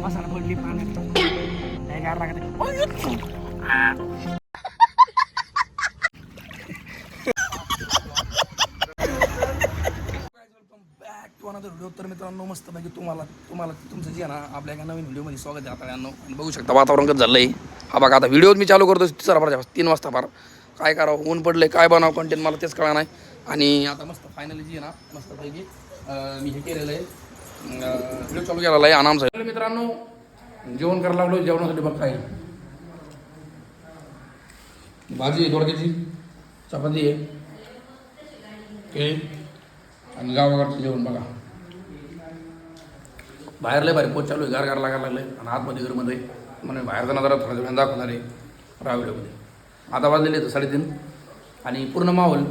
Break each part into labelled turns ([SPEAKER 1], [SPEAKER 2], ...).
[SPEAKER 1] masalah beli panen. Kayak garang. Oh, itu. Video तर मित्रांनो मस्त पैकी तुम्हाला तुम्हाला तुमचं जे ना आपल्या एका नवीन व्हिडिओमध्ये स्वागत आहे. आता यांनो आणि बघू शकता वातावरण कसं झालं आहे हा बघा आता व्हिडिओ मी चालू करतो तिसरा तीन वाजता फार काय करावं ऊन पडलं काय बनावं कंटेंट मला तेच कळणार नाही. आणि आता मस्त फायनली जी ना मस्त पैकी मी हे केलेलं आहे. व्हिडिओ चालू केलेला आहे आराम तर मित्रांनो जेवण करायला लागलो जेवणासाठी बघ काय. भाजी आहे दोडक्याची चपाती आहे. आणि गावाकडचं जेवण बघा. बाहेर लय भारी पोच चालू आहे गार गार लागायला लागले. आणि आतमध्ये घरमध्ये म्हणजे बाहेर जाणार जरा थोडा वेळ दाखवणार आहे रावेळमध्ये आता वाजलेले तर साडेतीन. आणि पूर्ण माहोल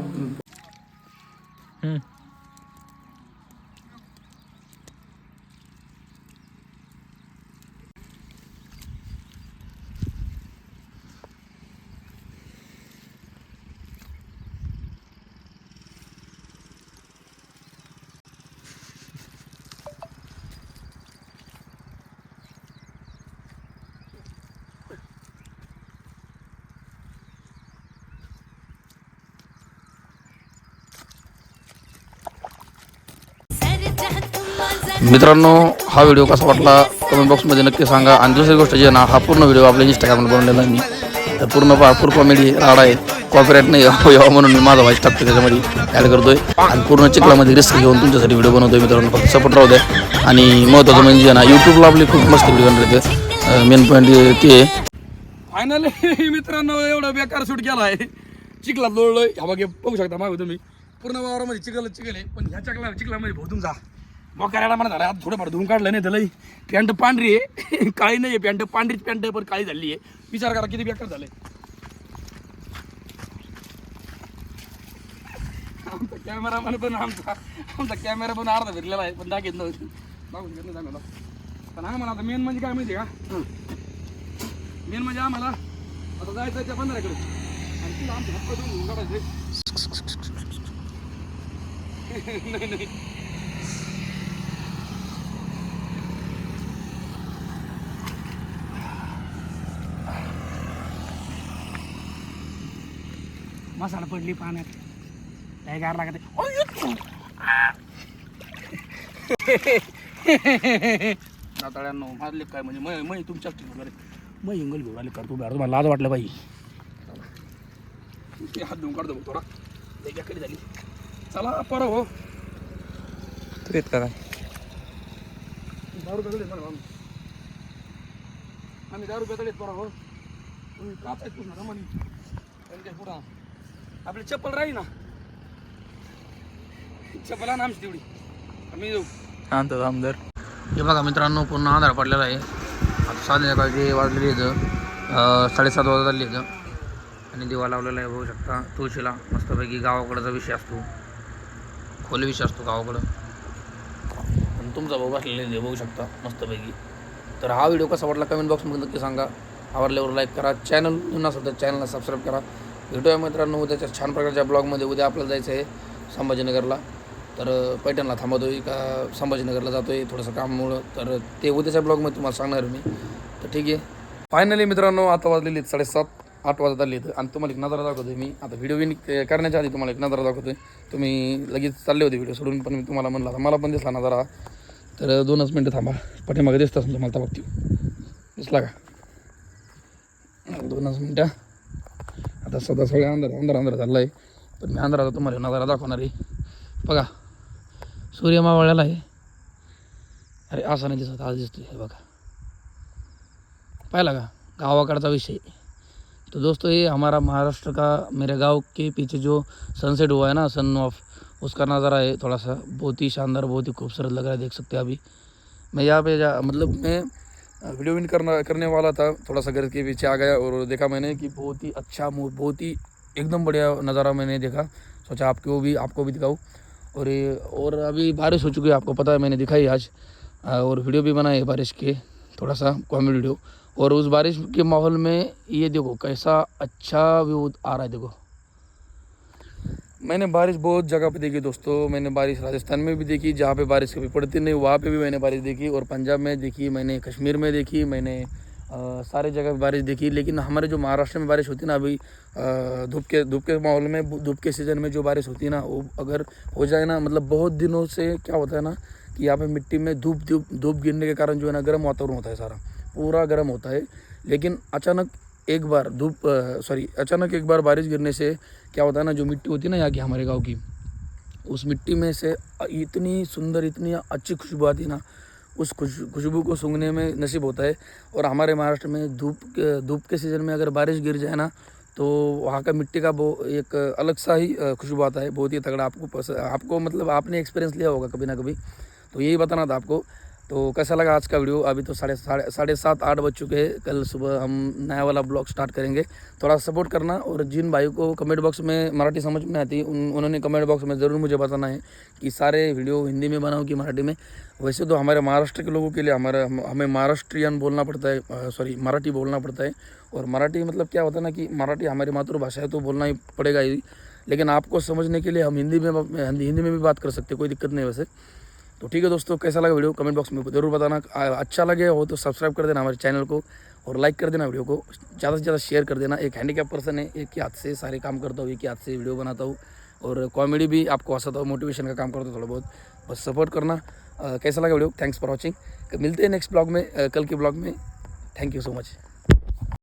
[SPEAKER 1] मित्रांनो हा व्हिडिओ कसा वाटला कमेंट बॉक्समध्ये नक्की सांगा. आणि दुसरी गोष्ट जी ना हा पूर्ण व्हिडिओ आपल्या इंस्टाग्रामवर बनवलेला मी. तर पूर्ण भरपूर कॉमेडी राडा आहे. कॉपीराईट नाही यावं म्हणून मी माझा व्हाईस टाकतो त्याच्यामध्ये ॲड करतोय. आणि पूर्ण चिखलामध्ये रिस्क घेऊन तुमच्यासाठी व्हिडिओ बनवतोय मित्रांनो. फक्त सपोर्ट राहू द्या. आणि महत्त्वाचं म्हणजे ना यूट्यूबला आपली खूप मस्त व्हिडिओ बनवते मेन पॉईंट ते फायनली मित्रांनो एवढा बेकार शूट केला आहे चिखलात लोळलोय. ह्या बघू शकता मागे तुम्ही. पूर्ण वावरामध्ये चिखल चिखल आहे. पण ह्या चिखला चिखलामध्ये भोतून जा मग करायला म्हणा झालं आता थोडंफार धुवून काढलं नाही त्याला पॅन्ट पांढरी आहे. काळी नाही आहे पॅन्ट पांढरीच पॅन्ट आहे पण काळी झाली आहे. विचार करा किती बेकार झाले आमचा कॅमेरामॅन पण आमचा आमचा कॅमेरा पण अर्धा फिरलेला आहे पण दाखवत नव्हतं. दाखवून घेत नाही पण आम्हाला आता मेन म्हणजे काय माहिती का? मेन म्हणजे आम्हाला आता जायचं त्या बंदराकडे आणि तिला आमचे हात धुवून काढायचे नाही नाही. मसाला पडली पाण्यात. काय गार लागत मारले काय? म्हणजे मै मै तुमच्याच वगैरे. मै इंगल घेऊन आले करतो तुम्हाला लाज वाटलं बाई. ते हात धुवून काढतो थोडा. झाली. चला परा हो.
[SPEAKER 2] तू येत का काय?
[SPEAKER 1] दारू पेतडे मला आम्ही आम्ही दारू परा हो. तुम्ही पुन्हा रमणी. त्यांच्या पुढं. आपली चप्पल राही ना. चप्पल आण आमची तेवढी. आम्ही जाऊ.
[SPEAKER 2] आणतो आमदार.
[SPEAKER 1] हे बघा मित्रांनो पूर्ण आधार पडलेला आहे. आता संध्याकाळचे वाजलेली इथं साडेसात वाजलेली इथं आणि दिवा लावलेला आहे बघू शकता. तुळशीला मस्तपैकी गावाकडचा विषय असतो. खोल विषय असतो गावाकडं. आणि तुमचा भाऊ बसलेला आहे बघू शकता मस्तपैकी. तर हा व्हिडिओ कसा वाटला कमेंट बॉक्समध्ये नक्की सांगा. आवडल्यावर लाईक करा. चॅनल नवीन असेल तर चॅनलला सबस्क्राईब करा. भेटूया मित्रांनो उद्याच्या छान प्रकारच्या ब्लॉगमध्ये. उद्या आपल्याला जायचं आहे संभाजीनगरला. तर पैठणला आहे का? संभाजीनगरला जातो आहे थोडंसं कामामुळं. तर ते उद्याच्या ब्लॉगमध्ये तुम्हाला सांगणार मी. तर ठीक आहे. फायनली मित्रांनो आता वाजलेली आहेत साडेसात आठ वाजत आली आहेत आणि तुम्हाला एक नजरा दाखवतोय मी. आता व्हिडिओ विन करण्याच्या आधी तुम्हाला एक नजरा दाखवतोय. तुम्ही लगेच चालले होते व्हिडिओ सोडून पण मी तुम्हाला म्हणला मला पण दिसला नजारा. तर दोनच मिनटं थांबा. पाठीमागे दिसता समजा मला बघतो दिसला का? दोनच मिनटं. आता सध्या सगळ्या अंधार अंधार अंधार झाला आहे. पण मी अंधाराचा तुम्हाला नजारा दाखवणार आहे. बघा सूर्य मावळलेला आहे. अरे असा नाही दिसत आज दिसतोय. हे बघा. पाहिला का? गावाकडचा विषय. तो दोस्तों ये हमारा महाराष्ट्र का मेरे गांव के पीछे जो सनसेट हुआ है ना सन ऑफ उसका नज़ारा है थोड़ा सा बहुत ही शानदार बहुत ही खूबसूरत लग रहा है देख सकते हैं अभी. मैं यहाँ पे जा मतलब मैं वीडियो विन करना, करने वाला था, थोड़ा सा घर के पीछे आ गया और देखा मैंने कि बहुत ही अच्छा बहुत ही एकदम बढ़िया नज़ारा मैंने देखा। सोचा आपको भी आपको भी दिखाऊँ। और और अभी बारिश हो चुकी है, आपको पता है, मैंने दिखाई आज। और वीडियो भी बनाई है बारिश के, थोड़ा सा कॉमेडी वीडियो। और उस बारिश के माहौल में ये देखो, कैसा अच्छा व्यू आ रहा है, देखो। मैंने बारिश बहुत जगह पे देखी दोस्तों। मैंने बारिश राजस्थान में भी देखी जहाँ पे बारिश कभी पड़ती नहीं वहाँ पे भी मैंने बारिश देखी और पंजाब में देखी मैंने कश्मीर में देखी मैंने अ, सारे जगह पे बारिश देखी। लेकिन हमारे जो महाराष्ट्र में बारिश होती है ना अभी धूप के धूप के माहौल में धूप के सीज़न में जो बारिश होती है ना वो अगर हो जाए ना मतलब बहुत दिनों से क्या होता है ना कि यहाँ पे मिट्टी में धूप धूप धूप गिरने के कारण जो है ना गर्म वातावरण होता है सारा पूरा गर्म होता है। लेकिन अचानक एक बार धूप सॉरी अचानक एक बार बारिश गिरने से क्या होता है ना, जो मिट्टी होती है ना यहाँ की, हमारे गाँव की, उस मिट्टी में से इतनी सुंदर, इतनी अच्छी खुशबू आती है ना, उस खुश, खुशबू को सूंघने में नसीब होता है। और हमारे महाराष्ट्र में धूप धूप के सीज़न में अगर बारिश गिर जाए ना तो वहाँ का मिट्टी का वो एक अलग सा ही खुशबू आता है, बहुत ही तगड़ा। आपको आपको मतलब आपने एक्सपीरियंस लिया होगा कभी ना कभी। तो यही बताना था आपको तो कैसा लगा आज का वीडियो? अभी तो साढ़े साढ़े साढ़े सात, आठ बज चुके हैं। कल सुबह हम नया वाला ब्लॉग स्टार्ट करेंगे। थोड़ा सपोर्ट करना और जिन भाइयों को कमेंट बॉक्स में मराठी समझ में आती उन, उन्होंने कमेंट बॉक्स में ज़रूर मुझे बताना है कि सारे वीडियो हिंदी में बनाओ कि मराठी में। वैसे तो हमारे महाराष्ट्र के लोगों के लिए हमारा, हम- महाराष्ट्रियन बोलना पड़ता है सॉरी मराठी बोलना पड़ता है। और मराठी मतलब क्या होता है ना कि मराठी हमारी मातृभाषा है तो बोलना ही पड़ेगा ही। लेकिन आपको समझने के लिए हम हिंदी में हिंदी में भी बात कर सकते कोई दिक्कत नहीं वैसे। तो ठीक है दोस्तों, कैसा लगा वीडियो? कमेंट बॉक्स में ज़रूर बताना। अच्छा लगे हो तो सब्सक्राइब कर देना हमारे चैनल को और लाइक कर देना वीडियो को। ज़्यादा से ज़्यादा शेयर कर देना। एक हैंडीकैप पर्सन है, एक ही हाथ से सारे काम करता हूँ, एक ही हाथ से वीडियो बनाता हूँ और कॉमेडी भी आपको हंसाता हूँ मोटिवेशन का काम करता हूँ थोड़ा बहुत। बस सपोर्ट करना। कैसा लगा वीडियो? थैंक्स फॉर वॉचिंग मिलते हैं नेक्स्ट ब्लॉग में कल के ब्लॉग में। Thank you so much